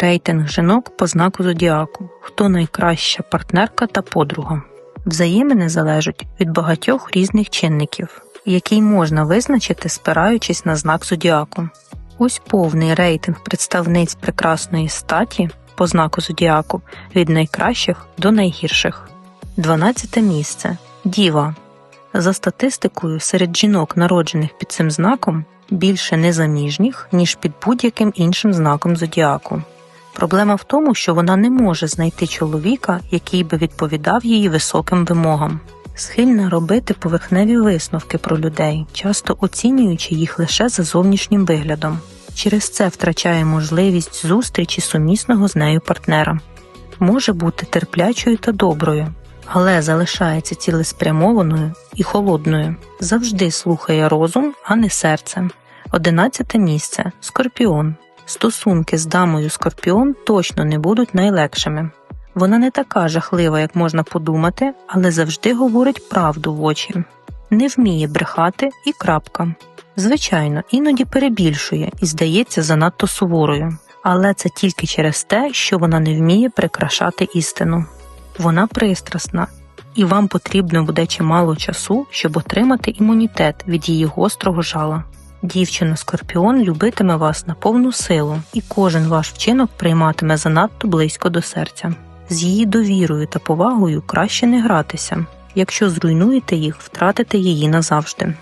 Рейтинг жінок по знаку зодіаку. Хто найкраща партнерка та подруга. Взаємини залежать від багатьох різних чинників, який можна визначити, спираючись на знак зодіаку. Ось повний рейтинг представниць прекрасної статі по знаку зодіаку від найкращих до найгірших. 12 місце Діва. За статистикою, серед жінок, народжених під цим знаком, більше незаміжніх, ніж під будь-яким іншим знаком зодіаку. Проблема в тому, що вона не може знайти чоловіка, який би відповідав її високим вимогам. Схильна робити поверхневі висновки про людей, часто оцінюючи їх лише за зовнішнім виглядом. Через це втрачає можливість зустрічі сумісного з нею партнера. Може бути терплячою та доброю, але залишається цілеспрямованою і холодною, завжди слухає розум, а не серце. Одинадцяте місце Скорпіон. Стосунки з дамою Скорпіон точно не будуть найлегшими. Вона не така жахлива, як можна подумати, але завжди говорить правду в очі, не вміє брехати і крапка. Звичайно, іноді перебільшує і здається занадто суворою, але це тільки через те, що вона не вміє прикрашати істину. Вона пристрасна, і вам потрібно буде чимало часу, щоб отримати імунітет від її гострого жала. Дівчина Скорпіон любитиме вас на повну силу, і кожен ваш вчинок прийматиме занадто близько до серця. З її довірою та повагою краще не гратися. Якщо зруйнуєте їх, втратите її назавжди.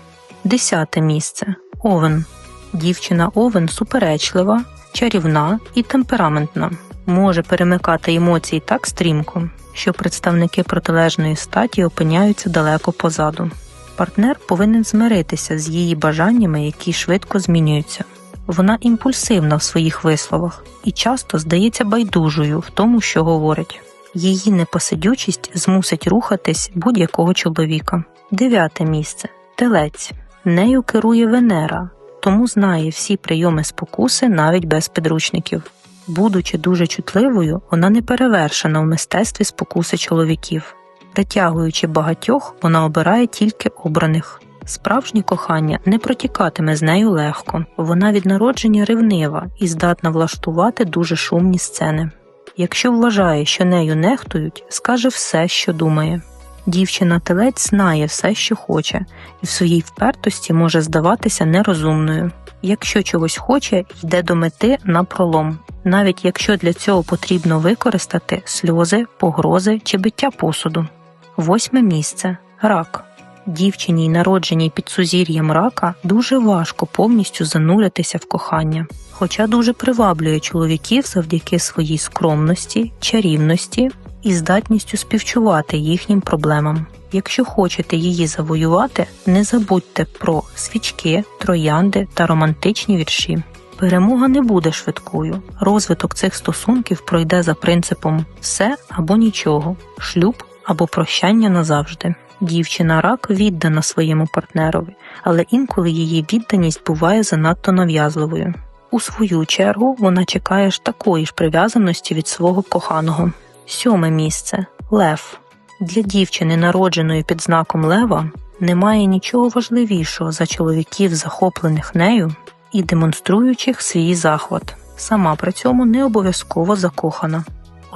Десяте місце Овен. Дівчина Овен суперечлива, чарівна і темпераментна, може перемикати емоції так стрімко, що представники протилежної статі опиняються далеко позаду. Партнер повинен змиритися з її бажаннями, які швидко змінюються. Вона імпульсивна в своїх висловах і часто здається байдужою в тому, що говорить. Її непосидючість змусить рухатись будь-якого чоловіка. Дев'яте місце телець. Нею керує Венера, тому знає всі прийоми спокуси навіть без підручників. Будучи дуже чутливою, вона не перевершена в мистецтві спокуси чоловіків. Притягуючи багатьох, вона обирає тільки обраних. Справжнє кохання не протікатиме з нею легко, вона від народження ревнива і здатна влаштувати дуже шумні сцени. Якщо вважає, що нею нехтують, скаже все, що думає. Дівчина телець знає все, що хоче, і в своїй впертості може здаватися нерозумною. Якщо чогось хоче, йде до мети на пролом, навіть якщо для цього потрібно використати сльози, погрози чи биття посуду. Восьме місце рак. Дівчині, народженій під сузір'ям рака, дуже важко повністю зануритися в кохання, хоча дуже приваблює чоловіків завдяки своїй скромності, чарівності і здатністю співчувати їхнім проблемам. Якщо хочете її завоювати, не забудьте про свічки, троянди та романтичні вірші. Перемога не буде швидкою. Розвиток цих стосунків пройде за принципом все або нічого, шлюб або прощання назавжди. Дівчина рак віддана своєму партнерові, але інколи її відданість буває занадто нав'язливою. У свою чергу вона чекає ж такої ж прив'язаності від свого коханого. Сьоме місце Лев. Для дівчини, народженої під знаком Лева, немає нічого важливішого за чоловіків, захоплених нею і демонструючих свій захват. Сама при цьому не обов'язково закохана,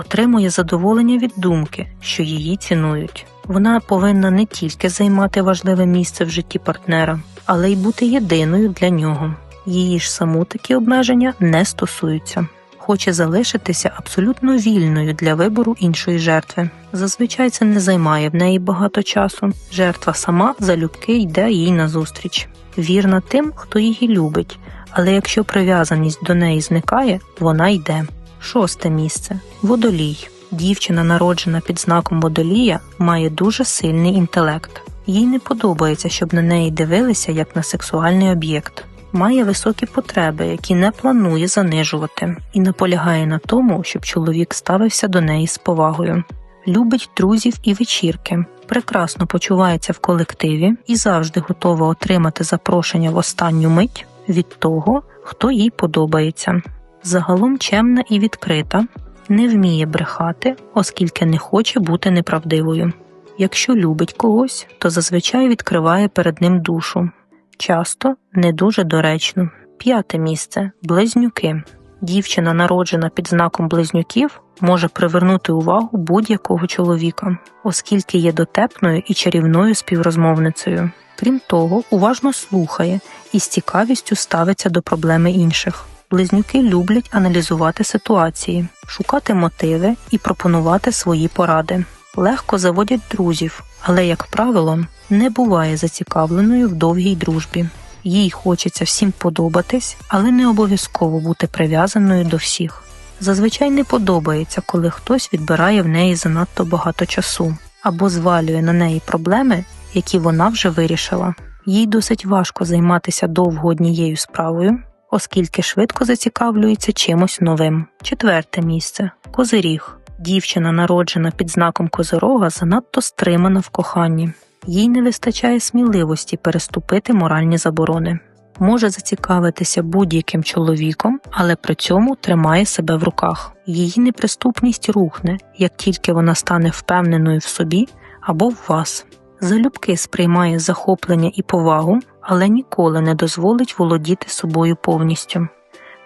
отримує задоволення від думки, що її цінують. Вона повинна не тільки займати важливе місце в житті партнера, але й бути єдиною для нього. Її ж саму такі обмеження не стосуються. Хоче залишитися абсолютно вільною для вибору іншої жертви. Зазвичай це не займає в неї багато часу. Жертва сама залюбки йде їй назустріч. Вірна тим, хто її любить, але якщо прив'язаність до неї зникає, вона йде. Шосте місце водолій. Дівчина, народжена під знаком водолія, має дуже сильний інтелект. Їй не подобається, щоб на неї дивилися як на сексуальний об'єкт. Має високі потреби, які не планує занижувати, і наполягає на тому, щоб чоловік ставився до неї з повагою. Любить друзів і вечірки, прекрасно почувається в колективі і завжди готова отримати запрошення в останню мить від того, хто їй подобається. Загалом чемна і відкрита, не вміє брехати, оскільки не хоче бути неправдивою. Якщо любить когось, то зазвичай відкриває перед ним душу. Часто не дуже доречно. П'яте місце близнюки. Дівчина, народжена під знаком близнюків, може привернути увагу будь-якого чоловіка, оскільки є дотепною і чарівною співрозмовницею. Крім того, уважно слухає і з цікавістю ставиться до проблеми інших. Близнюки люблять аналізувати ситуації, шукати мотиви і пропонувати свої поради. Легко заводять друзів, але, як правило, не буває зацікавленою в довгій дружбі. Їй хочеться всім подобатись, але не обов'язково бути прив'язаною до всіх. Зазвичай не подобається, коли хтось відбирає в неї занадто багато часу або звалює на неї проблеми, які вона вже вирішила. Їй досить важко займатися довго однією справою, оскільки швидко зацікавлюється чимось новим. Четверте місце козиріг. Дівчина, народжена під знаком козирога, занадто стримана в коханні. Їй не вистачає сміливості переступити моральні заборони. Може зацікавитися будь-яким чоловіком, але при цьому тримає себе в руках. Її неприступність рухне, як тільки вона стане впевненою в собі або в вас. Залюбки сприймає захоплення і повагу, але ніколи не дозволить володіти собою повністю.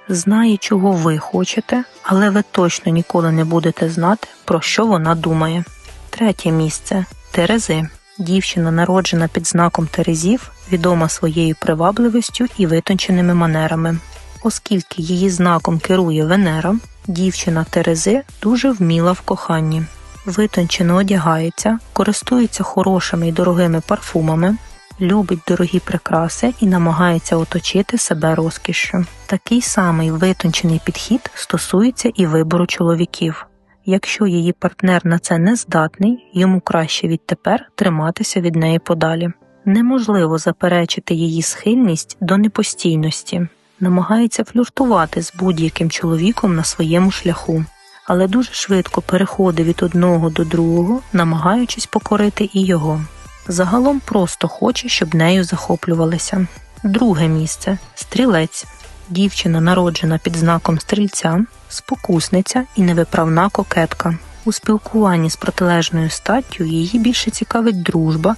Знає, чого ви хочете, але ви точно ніколи не будете знати, про що вона думає. Третє місце Терези. Дівчина, народжена під знаком Терезів, відома своєю привабливістю і витонченими манерами. Оскільки її знаком керує Венера, дівчина Терези дуже вміла в коханні, витончено одягається, користується хорошими й дорогими парфумами, любить дорогі прикраси і намагається оточити себе розкішшю. Такий самий витончений підхід стосується і вибору чоловіків. Якщо її партнер на це не здатний, йому краще відтепер триматися від неї подалі. Неможливо заперечити її схильність до непостійності, намагається фліртувати з будь-яким чоловіком на своєму шляху, але дуже швидко переходить від одного до другого, намагаючись покорити і його. Загалом просто хоче, щоб нею захоплювалися. Друге місце стрілець. Дівчина, народжена під знаком стрільця, спокусниця і невиправна кокетка. У спілкуванні з протилежною статтю її більше цікавить дружба,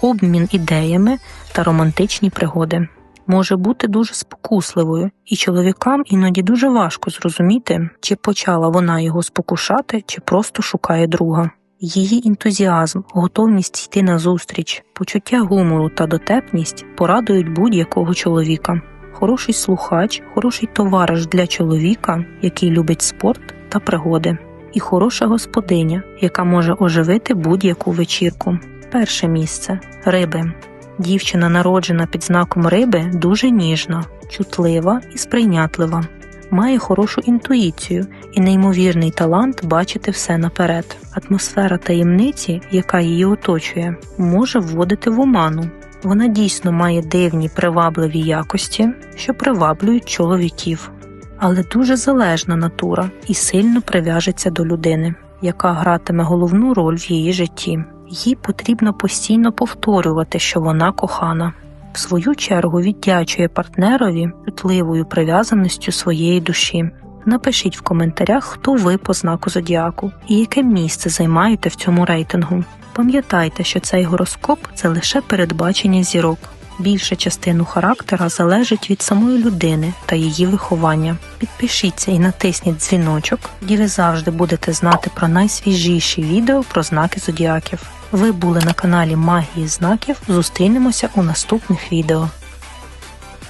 обмін ідеями та романтичні пригоди. Може бути дуже спокусливою, і чоловікам іноді дуже важко зрозуміти, чи почала вона його спокушати, чи просто шукає друга. Її ентузіазм, готовність йти на зустріч, почуття гумору та дотепність порадують будь-якого чоловіка. Хороший слухач, хороший товариш для чоловіка, який любить спорт та пригоди, і хороша господиня, яка може оживити будь-яку вечірку. Перше місце риби. Дівчина, народжена під знаком риби, дуже ніжна, чутлива і сприйнятлива, має хорошу інтуїцію і неймовірний талант бачити все наперед. Атмосфера таємниці, яка її оточує, може вводити в оману. Вона дійсно має дивні привабливі якості, що приваблюють чоловіків, але дуже залежна натура і сильно прив'яжеться до людини, яка гратиме головну роль в її житті. Їй потрібно постійно повторювати, що вона кохана. В свою чергу віддячує партнерові чутливою прив'язаністю своєї душі. Напишіть в коментарях, хто ви по знаку зодіаку і яке місце займаєте в цьому рейтингу. Пам'ятайте, що цей гороскоп це лише передбачення зірок. Більша частину характера залежить від самої людини та її виховання. Підпишіться і натисніть дзвіночок, і ви завжди будете знати про найсвіжіші відео про знаки зодіаків. Ви були на каналі Магії знаків. Зустрінемося у наступних відео.